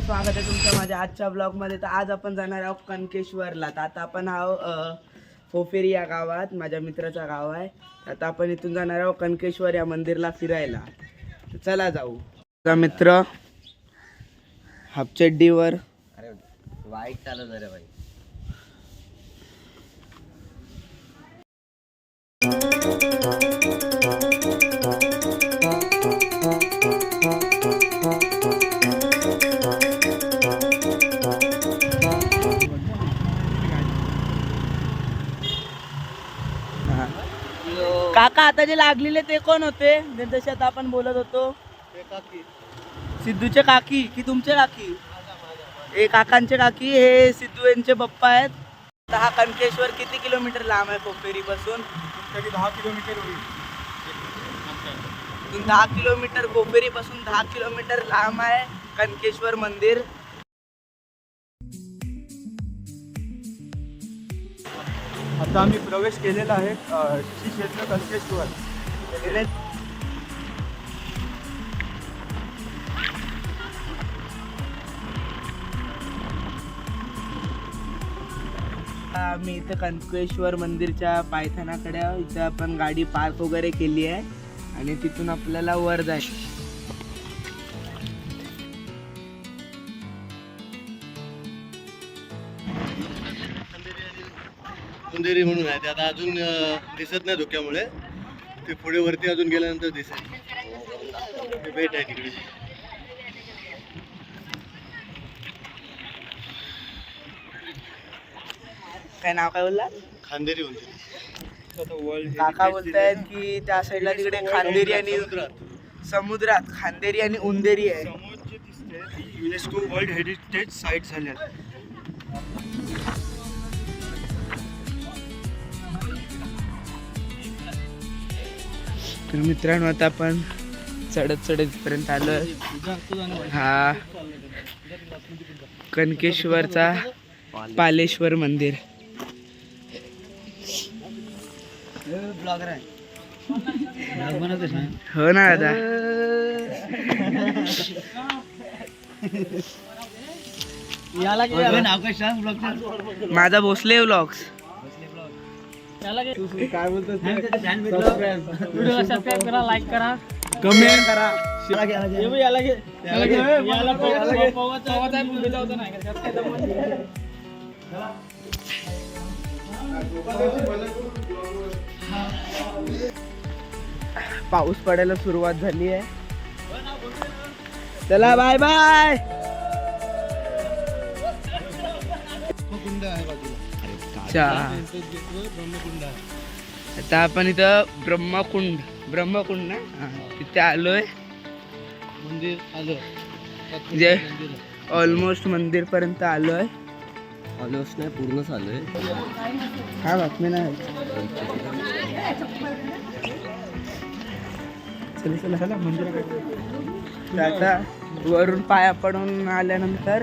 स्वागत आहे तुमच्या माझ्या आजच्या ब्लॉगमध्ये तर आज आपण जाणार आहोत कणकेश्वरला तर आता आपण आहो फोफेरी या गावात माझ्या मित्राचा गाव आहे. आता आपण इथून जाणार आहोत कणकेश्वर या मंदिरला फिरायला. तर चला जाऊ. माझा मित्र हापचड्डीवर. अरे वाईट चालत रे भाई आता जे लागलेले ते कोण होते? ज्यांच्याशी आता आपण बोलत होतो. सिद्धूचे काकी की तुमचे काकी? हे काकांचे काकी हे सिद्धू यांचे पप्पा आहेत. तर हा कणकेश्वर किती किलोमीटर लांब आहे पोपेरी पासून दहा किलोमीटर होईल. दहा किलोमीटर पोपेरी पासून दहा किलोमीटर लांब आहे कणकेश्वर मंदिर. आता आम्ही प्रवेश केलेला आहे श्री क्षेत्र कनकेश्वर. गेले आम्ही इथं कनकेश्वर मंदिरच्या पायथानाकडे इथं आपण गाडी पार्क वगैरे केली आहे. आणि तिथून आपल्याला वर जायचं अंधेरी म्हणून आहे. ते आता अजून दिसत नाही धुक्यामुळे. ते पुढे वरती अजून गेल्यानंतर दिसेल. ते बेट आहे तिकडे. काय नाव काय बोलला? खांदेरी म्हणते वर्ल्ड काका बोलतायत की त्या साईडला तिकडे खांदेरी आणि समुद्रात. समुद्रात. खांदेरी आणि उंदेरी आहे. युनेस्को वर्ल्ड हेरिटेज साईट झाल्या तर मित्रांनो आता आपण चढत चढत इथपर्यंत आलो हा कणकेश्वरचा पालेश्वर मंदिर. ब्लॉगर आहे हो ना दादा. नाव काय सांग ब्लॉगचं माझा भोसले व्लॉग्स काय व्हिडिओला सबस्क्राईब करा लाईक करा. कमेंट करा? पाऊस पडायला सुरुवात झाली आहे. चला बाय बाय कुंड आहे बाजूला. अच्छा. आता आपण इथं ब्रह्मकुंड ब्रह्मकुंड ना? तिथे आलोय. मंदिर आलं. जे ऑलमोस्ट मंदिर पर्यंत आलोय. ऑलमोस्ट नाही पूर्णच आलोय. हा बातमी नाही. चला चला चला मंदिराकडे तर आता वरून पाया पडून आल्यानंतर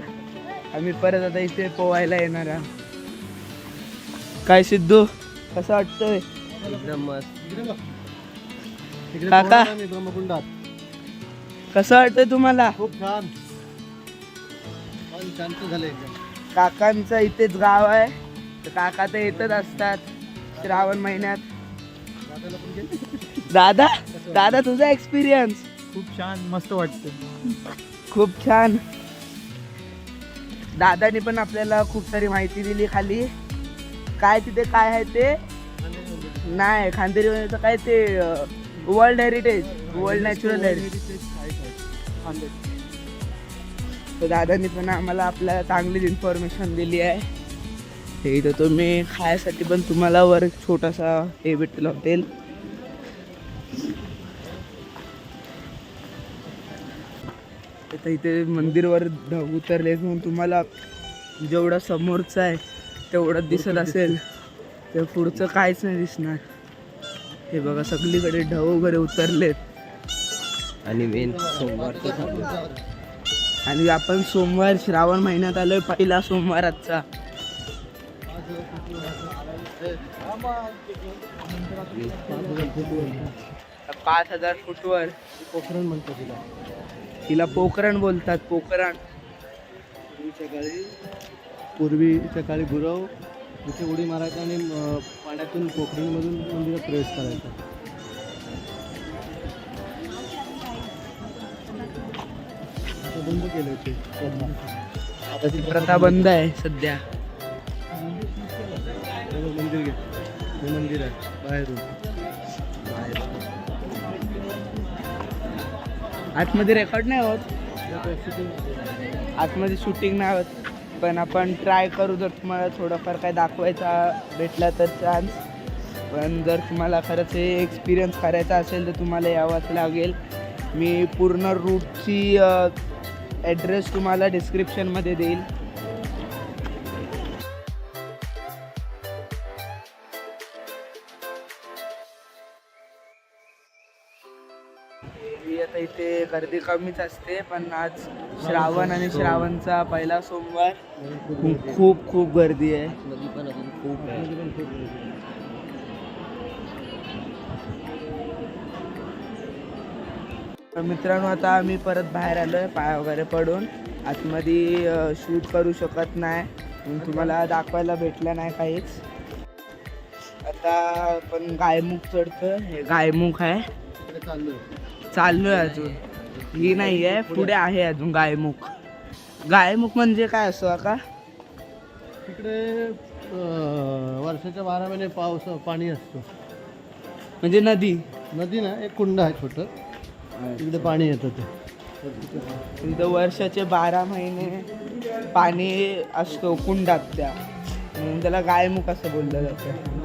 आम्ही परत आता इथे पोवायला येणार आहोत. काय सिद्धू? कसं वाटतंय? एकदम मस्त. तिकडे काका. कसं वाटतंय तुम्हाला? खूप छान. शांत झालं एकदम. काकांचं इथेच गाव आहे. तर काका ते येतच असतात श्रावण महिन्यात. दादा? दादा तुझा एक्सपिरियन्स खूप छान मस्त वाटतं खूप छान. दादानी पण आपल्याला खूप सारी माहिती दिली खाली. काय तिथे काय आहे ते? नाही खांदेरी वनचं काय ते world heritage world natural heritage तर दादानी पण आम्हाला आपल्याला चांगलीच इन्फॉर्मेशन दिली आहे. ते इथं तुम्ही खायसाठी पण तुम्हाला वर एक छोटासा हे भेटेल हॉटेल. तर इथे मंदिरवर ढग उतरले म्हणून तुम्हाला जेवढं समोरचा आहे तेवढं दिसत असेल. तर पुढचं काहीच नाही दिसणार. हे बघा सगळीकडे ढग वगैरे उतरलेत. आणि मेन सोमवारचं आणि आपण सोमवार श्रावण महिन्यात आलोय पहिला सोमवार आजचा. पाच हजार फूटवर. पोखरण म्हणतो तिला तिला पोखरण बोलतात पोखरण. पूर्वीच्या काळी गुरव इथे उडी मारायचा आणि पाण्यातून पोखरीमधून मंदिरात प्रवेश करायचा. बंद केलं ते. आता ती प्रथा बंद आहे सध्या. मंदिर घे. हे मंदिर आहे बाहेरून. आतमध्ये रेकॉर्ड नाही होत. आतमध्ये शूटिंग नाही होत. पण आपण ट्राय करू जर तुम्हाला थोडंफार काय दाखवायचा भेटला तर चान्स पण जर तुम्हाला खरंच हे एक्सपिरियन्स करायचा असेल तर तुम्हाला यावंच लागेल. मी पूर्ण रूटची ॲड्रेस तुम्हाला डिस्क्रिप्शनमध्ये देईल. मी आता इथे गर्दी कमीच असते पण आज श्रावण आणि श्रावणचा पहिला सोमवार. खूप खूप गर्दी आहे. पण अजून खूप आहे मित्रांनो आता आम्ही परत बाहेर आलो आहे पाय वगैरे पडून. आतमध्ये शूट करू शकत नाही. म्हणून तुम्हाला दाखवायला भेटलं नाही काहीच. आता आपण गायमुख चढतोय. हे गायमुख आहे. चालू चाललोय अजून. ही नाही आहे पुढे आहे अजून गायमुख. गायमुख म्हणजे काय असतो का तिकडे वर्षाच्या बारा महिने पाऊस पाणी असतं. म्हणजे नदी? नदी ना एक कुंड आहे छोटं. तिकडे पाणी येतं ते. तिथं वर्षाचे बारा महिने पाणी असतो कुंडात त्या. म्हणून त्याला गायमुख असं बोललं जातं.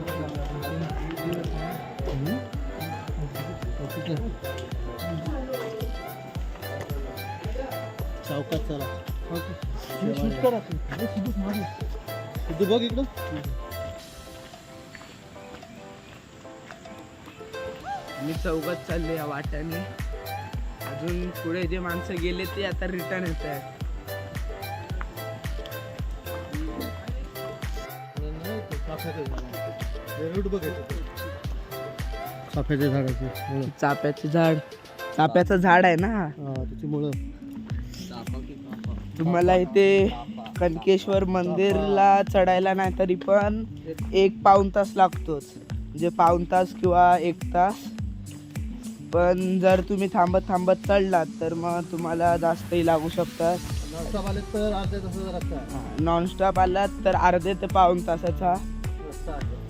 चला. शूट करा तू बघ इकडं. मी चौकात चालले या वाट्याने. अजून पुढे जे माणसं गेले ते आता रिटर्न येत आहेत. चाफ्याच्या झाडाची मुळं चाप्याचे झाड. चाप्याचं झाड आहे ना. हा त्याची मुळं तुम्हाला इथे कनकेश्वर मंदिरला चढायला नाही तरी पण एक पाऊण तास लागतोच. म्हणजे पाऊण तास किंवा एक तास. पण जर तुम्ही थांबत थांबत चढलात तर मग तुम्हाला जास्तही लागू शकतात. नॉनस्टॉप आले तर अर्ध्या तासाचा रस्ता आहे. नॉनस्टॉप आलात तर अर्धे ते पाऊण तासाचा. रस्ता आहे.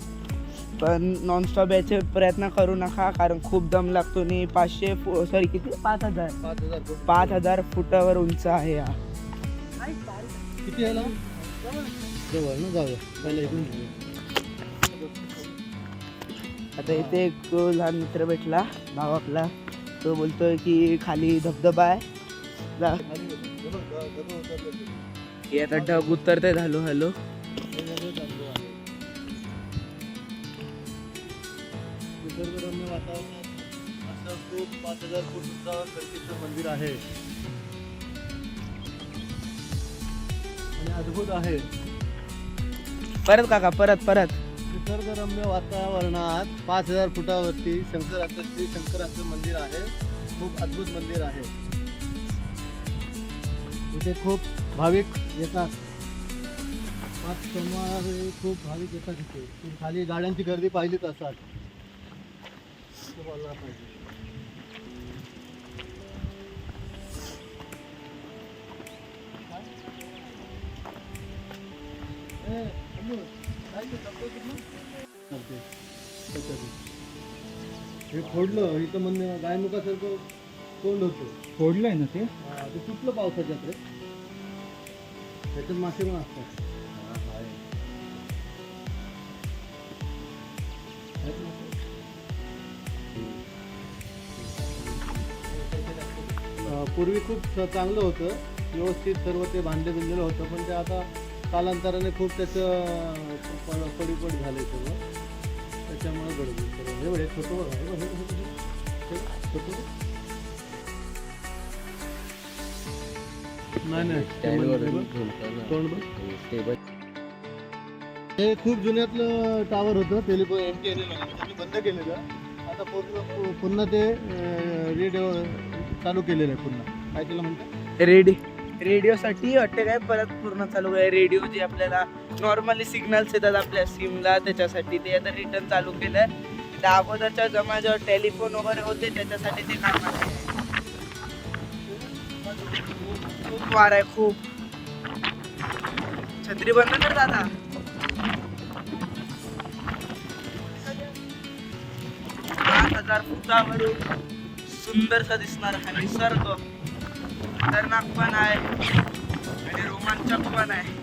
पण नॉनस्टॉप याचे प्रयत्न करू नका कारण खूप दम लागतो आणि पाचशे सॉरी किती? पाच हजार. पाच हजार फूट. पाच हजार फुटावर उंच आहे हा. किती आहे ना जवळ ना जाऊया. पहिला इकडून. आता इथे एक लहान मित्र भेटला भाव आपला. तो बोलतोय की खाली धबधबा आहे. आता ढग उतरते झालो हॅलो. वातावरणात असं खूप पाच हजार फूट उंचावर मंदिर आहे. अद्भुत आहे. परत काका परत परत. निसर्गरम्य वातावरणात पाच हजार फुटावरती शंकराचं श्री शंकराचं मंदिर आहे. खूप अद्भुत मंदिर आहे. इथे खूप भाविक येतात. पाच सोमवार खूप भाविक येतात इथे. खाली गाड्यांची गर्दी खूप आला पाहिजे. हे फोडलं इथं म्हणजे गायमुखासारखं तोंड होतं. फोडलंय ना ते? हा, ते सुटलं पावसाच्यात रे त्याच्यात मासे पण असतात. आहेत मासे? अं, पूर्वी खूप चांगलं होतं. व्यवस्थित सर्व ते बांधले बिंधलेलं होतं पण ते आता कालांतराने खूप त्याचं प- पडीपड झालं सर्व त्याच्यामुळे गडबड सर्व हे बघ, छोटं बघ. हे छोटं. नाही नाही. हे खूप जुन्यातलं टावर होतं टेलिफोन एम टी त्यांनी बंद केलेलं. आता पुन्हा ते रिडिओ चालू केलेलं आहे पुन्हा काय त्याला म्हणतात रेडी रेडिओसाठी वाटतं काय परत पूर्ण चालू आहे. रेडिओ जे आपल्याला नॉर्मली सिग्नल्स येतात आपल्या सिमला त्याच्यासाठी ते आता रिटर्न चालू केलं आहे. त्या अगोदरच्या जमा टेलिफोन वगैरे होते त्याच्यासाठी ते काम आहे. खूप वार आहे खूप. छत्री बंद कर दादा. पाच हजार फुटावरून सुंदरसा दिसणार हा निसर्ग. खतरनाक पण आहे. आणि रोमांचक पण आहे.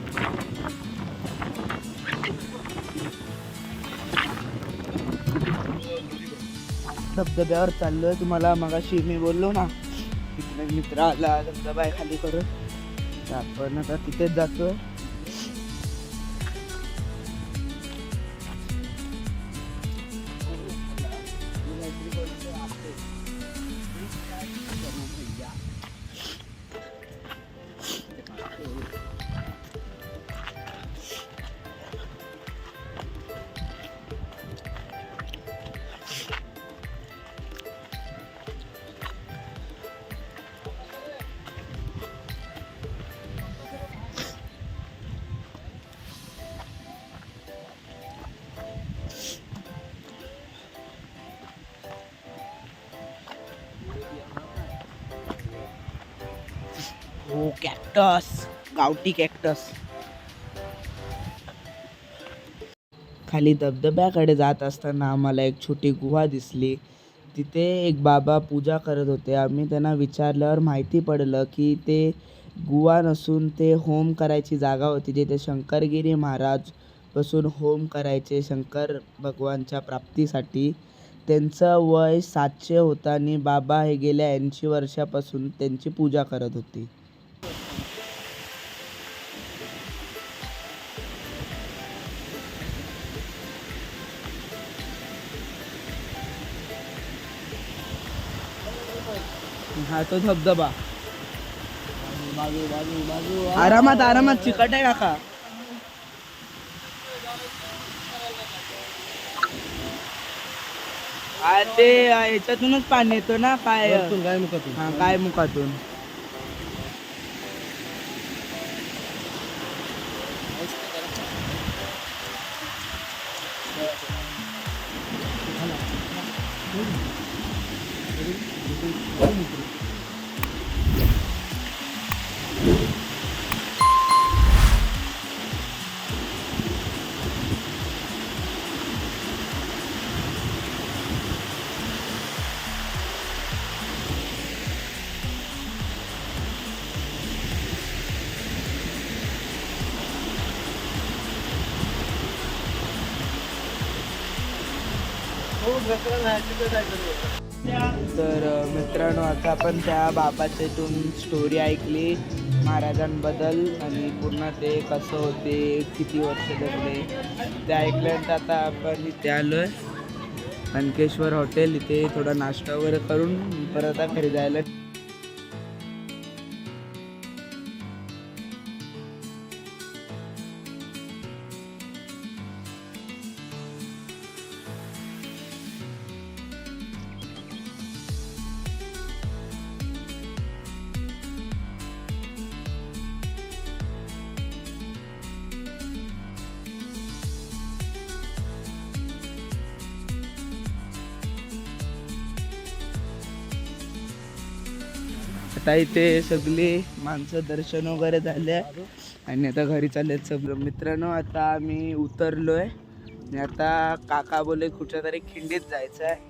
धबधब्यावर चाललोय तुम्हाला मगाशी मी बोललो ना तिकडे मित्र आला धबधबा आहे खाली करून आपण आता तिथेच जातोय. कॅक्टस गावठी कॅक्टस खाली धबधब्याकडे जात असताना आम्हाला एक छोटी गुहा दिसली. तिथे एक बाबा पूजा करत होते. आम्ही त्यांना विचारल्यावर माहिती पडलं की ते गुहा नसून ते होम करायची जागा होती जिथे शंकरगिरी महाराज बसून होम करायचे शंकर भगवानच्या प्राप्तीसाठी. त्यांचं वय सातशे होतं आणि बाबा हे गेल्या ऐंशी वर्षापासून त्यांची पूजा करत होती. हा तो धबधबा. आरामात आरामात चिकट आहे काका. हा, ते अ, ह्याच्यातूनच पाणी येतं ना काय? गायमुखातून हा काय मुखातून? तर मित्रांनो आता आपण त्या बाबाच्या इथून स्टोरी ऐकली. महाराजांबद्दल आणि पूर्ण ते कसं होते किती वर्ष जगले. ते ऐकल्यानंतर आता आपण इथे आलो आहे कनकेश्वर हॉटेल इथे थोडा नाश्ता वगैरे करून परत आता घरी जायला आता इथे सगळे माणसं दर्शन वगैरे झाले. आणि आता घरी चाललेत सगळं. मित्रांनो आता आम्ही उतरलोय. आणि आता काका बोले कुठच्या तरी खिंडीत जायचं आहे